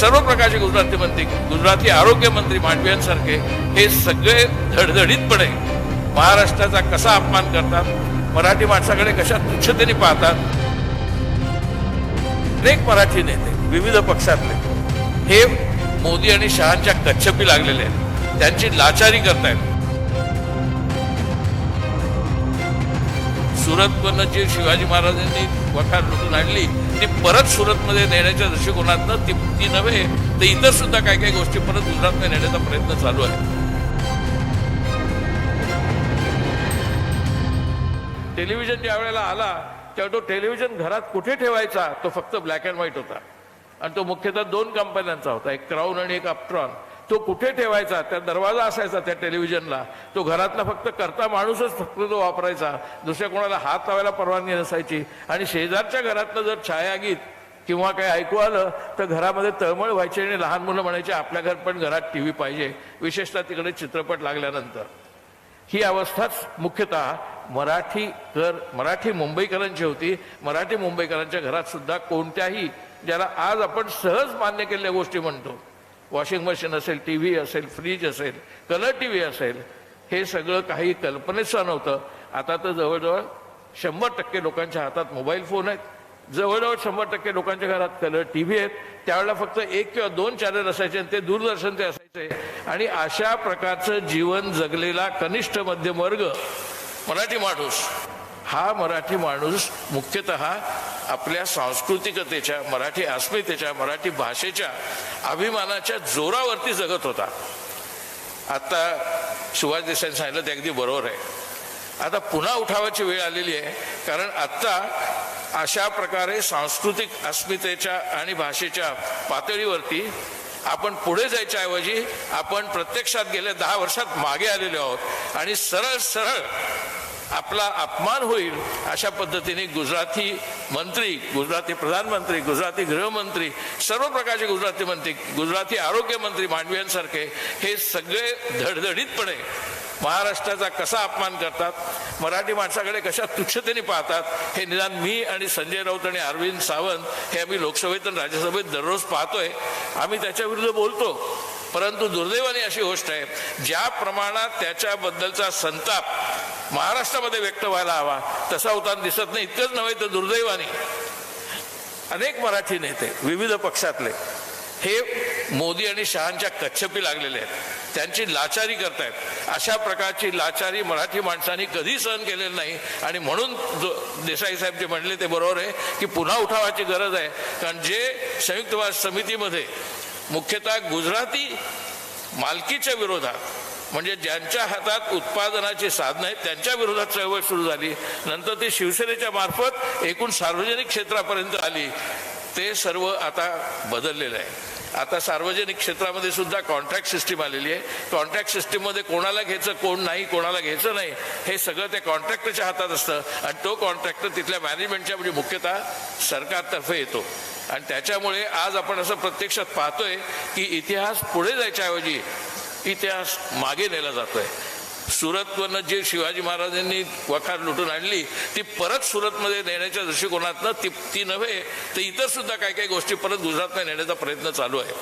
सर्व प्रकारचे गुजराती मंत्री गुजराती आरोग्य मंत्री मांडव्यांसारखे हे सगळे धडधडीतपणे महाराष्ट्राचा कसा अपमान करतात मराठी माणसाकडे कशा तुच्छतेने पाहतात अनेक मराठी नेते विविध पक्षातले हे मोदी आणि शहांच्या कच्छपी लागलेले आहेत. त्यांची लाचारी करतायत. सुरतमधनं जे शिवाजी महाराजांनी वखार लुटून आणली ती परत सुरतमध्ये नेण्याच्या दृष्टिकोनातनं ती ती नव्हे तर इतर सुद्धा काही काही गोष्टी परत गुजरातमध्ये नेण्याचा प्रयत्न चालू आहे टेलिव्हिजन ज्या वेळेला आला तेव्हा तो टेलिव्हिजन घरात कुठे ठेवायचा तो फक्त ब्लॅक अँड व्हाईट होता. आणि तो मुख्यतः दोन कंपन्यांचा होता एक क्राऊन आणि एक अपट्रॉन. तो कुठे ठेवायचा? त्या दरवाजा असायचा त्या टेलिव्हिजनला. तो घरातला फक्त करता माणूसच फक्त तो वापरायचा. दुसऱ्या कोणाला हात लावायला परवानगी नसायची. आणि शेजारच्या घरातलं जर छायागीत किंवा काही ऐकू आलं तर घरामध्ये तळमळ व्हायची आणि लहान मुलं म्हणायची आपल्या घर पण घरात टी व्ही पाहिजे. विशेषतः तिकडे चित्रपट लागल्यानंतर. ही अवस्थाच मुख्यतः मराठी कर मराठी मुंबईकरांची होती. मराठी मुंबईकरांच्या घरात सुद्धा कोणत्याही ज्याला आज आपण सहज मान्य केलेल्या गोष्टी म्हणतो वॉशिंग मशीन असेल टी व्ही असेल फ्रीज असेल कलर टी व्ही असेल हे सगळं काही कल्पनेचं नव्हतं. आता तर जवळजवळ शंभर टक्के लोकांच्या हातात मोबाईल फोन आहेत. जवळजवळ शंभर टक्के लोकांच्या घरात कलर टी व्ही आहेत. त्यावेळेला फक्त एक किंवा दोन चॅनल असायचे आणि ते दूरदर्शन ते असायचे. आणि अशा प्रकारचं जीवन जगलेला कनिष्ठ मध्यम वर्ग मराठी माणूस हा मराठी माणूस मुख्यतः आपल्या सांस्कृतिकतेच्या मराठी अस्मितेच्या मराठी भाषेच्या अभिमानाच्या जोरावरती जगत होता. आता सुभाष देसाईंनी सांगितलं ते अगदी बरोबर आहे. आता पुन्हा उठावाची वेळ आलेली आहे कारण आत्ता अशा प्रकारे सांस्कृतिक अस्मितेच्या आणि भाषेच्या पातळीवरती आपण पुढे जायच्या ऐवजी आपण प्रत्यक्षात गेल्या दहा वर्षात मागे आलेलो आहोत आणि सरळ सरळ आपला अपमान होईल अशा पद्धतीने गुजराती मंत्री गुजराती प्रधानमंत्री गुजराती गृहमंत्री सर्व प्रकारचे गुजराती मंत्री गुजराती आरोग्य मंत्री मांडवियांसारखे हे सगळे धडधडीतपणे महाराष्ट्राचा कसा अपमान करतात मराठी माणसाकडे कशा तुच्छतेने पाहतात हे निदान मी आणि संजय राऊत आणि अरविंद सावंत हे आम्ही लोकसभेत आणि राज्यसभेत दररोज पाहतोय. आम्ही त्याच्याविरुद्ध बोलतो. परंतु दुर्दैवाने अशी गोष्ट आहे ज्या प्रमाणात त्याच्याबद्दलचा संताप महाराष्ट्रामध्ये व्यक्त व्हायला हवा तसा होताना दिसत नाही. इतकंच नव्हे तर दुर्दैवाने अनेक मराठी नेते विविध पक्षातले हे मोदी आणि शहांच्या कच्छपी लागलेले आहेत. त्यांची लाचारी करतायत. अशा प्रकारची लाचारी मराठी माणसांनी कधी सहन केलेली नाही. आणि म्हणून जो देसाई साहेब जे म्हणले ते बरोबर आहे की पुन्हा उठावाची गरज आहे. कारण जे संयुक्त राष्ट्र समितीमध्ये मुख्यतः गुजराती मालकीच्या विरोधात म्हणजे ज्यांच्या हातात उत्पादनाची साधनं आहेत त्यांच्या विरोधात चळवळ सुरू झाली. नंतर ती शिवसेनेच्या मार्फत एकूण सार्वजनिक क्षेत्रापर्यंत आली. ते सर्व आता बदललेलं आहे. आता सार्वजनिक क्षेत्रामध्ये सुद्धा कॉन्ट्रॅक्ट सिस्टीम आलेली आहे. कॉन्ट्रॅक्ट सिस्टीममध्ये कोणाला घ्यायचं कोण नाही कोणाला घ्यायचं नाही हे सगळं त्या कॉन्ट्रॅक्टरच्या हातात असतं. आणि तो कॉन्ट्रॅक्टर तिथल्या मॅनेजमेंटच्या म्हणजे मुख्यतः सरकारतर्फे येतो. आणि त्याच्यामुळे आज आपण असं प्रत्यक्षात पाहतोय की इतिहास पुढे जायच्याऐवजी इतिहास मागे नेला जातोय. सुरतवरनं जे शिवाजी महाराजांनी वखार लुटून आणली ती परत सुरतमध्ये नेण्याच्या दृष्टिकोनातनं ती ती नव्हे तर इतर सुद्धा काही काही गोष्टी परत गुजरातमध्ये नेण्याचा प्रयत्न चालू आहे.